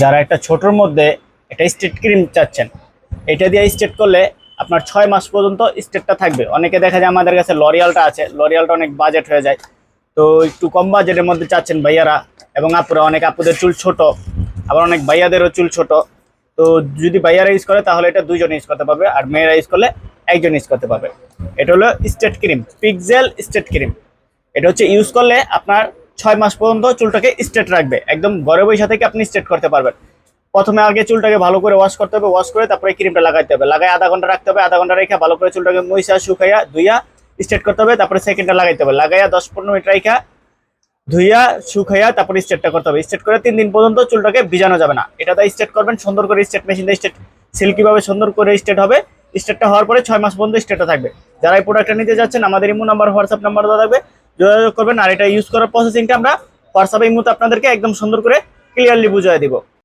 যারা একটা ছোটোর মধ্যে একটা স্টেট ক্রিম চাচ্ছেন, এটা দিয়ে স্টেট করলে আপনার ছয় মাস পর্যন্ত স্টেটটা থাকবে। অনেকে দেখা যায় আমাদের কাছে লরিয়ালটা আছে লরিয়ালটা অনেক বাজেট হয়ে যায়। তো একটু কম বাজেটের মধ্যে চাচ্ছেন ভাইয়ারা এবং আপুরা, অনেক আপুদের চুল ছোট, আবার অনেক ভাইয়াদেরও চুল ছোট। তো যদি ভাইয়ারা ইউজ করে, তাহলে এটা দুইজন ইউজ করতে পারবে, আর মেয়েরা ইউজ করলে একজন ইউজ করতে পারবে। এটা হলো স্টেট ক্রিম পিকজেল স্টেট ক্রিম এটা হচ্ছে ইউজ করলে আপনার ছয় মাস পর্যন্ত চুলটাকে স্ট্রেট রাখবে। একদম ঘরে বসে থেকে আপনি স্ট্রেট করতে পারবেন। প্রথমে আগে চুলটাকে ভালো করে ওয়াশ করতে হবে ওয়াশ করে তারপরে ক্রিমটা লাগাইতে হবে। লাগাই আধা ঘণ্টা রাখতে হবে, আধা ঘণ্টা রেখে ভালো করে চুলটাকে মইসা, শুকাইয়া ধুইয়া স্ট্রেট করতে হবে, তারপরে সেকেন্ডটা লাগাইতে হবে। লাগাইয়া দশ পনেরো মিনিট রাখা ধুইয়া, শুকাইয়া তারপরে স্ট্রেটটা করতে হবে। স্ট্রেট করে তিন দিন পর্যন্ত চুলটাকে ভিজানো যাবে না। এটা দিয়ে স্ট্রেট করবেন, সুন্দর করে স্ট্রেট মেশিন দিয়ে স্ট্রেট সিল্কিভাবে সুন্দর করে স্ট্রেট হবে স্ট্রেটটা হওয়ার পরে ছয় মাস পর্যন্ত স্ট্রেটটা থাকবে। যারা এই প্রোডাক্টটা নিতে যাচ্ছেন, আমাদের ইমো নাম্বার হোয়াটসঅ্যাপ নাম্বার দেওয়া থাকবে। যোগাযোগ করবেন আর এটা ইউজ করার প্রসেসিংটা আমরা হোয়াটসঅ্যাপে মুহূর্তে আপনাদেরকে একদম সুন্দর করে ক্লিয়ারলি বুঝিয়ে দিব।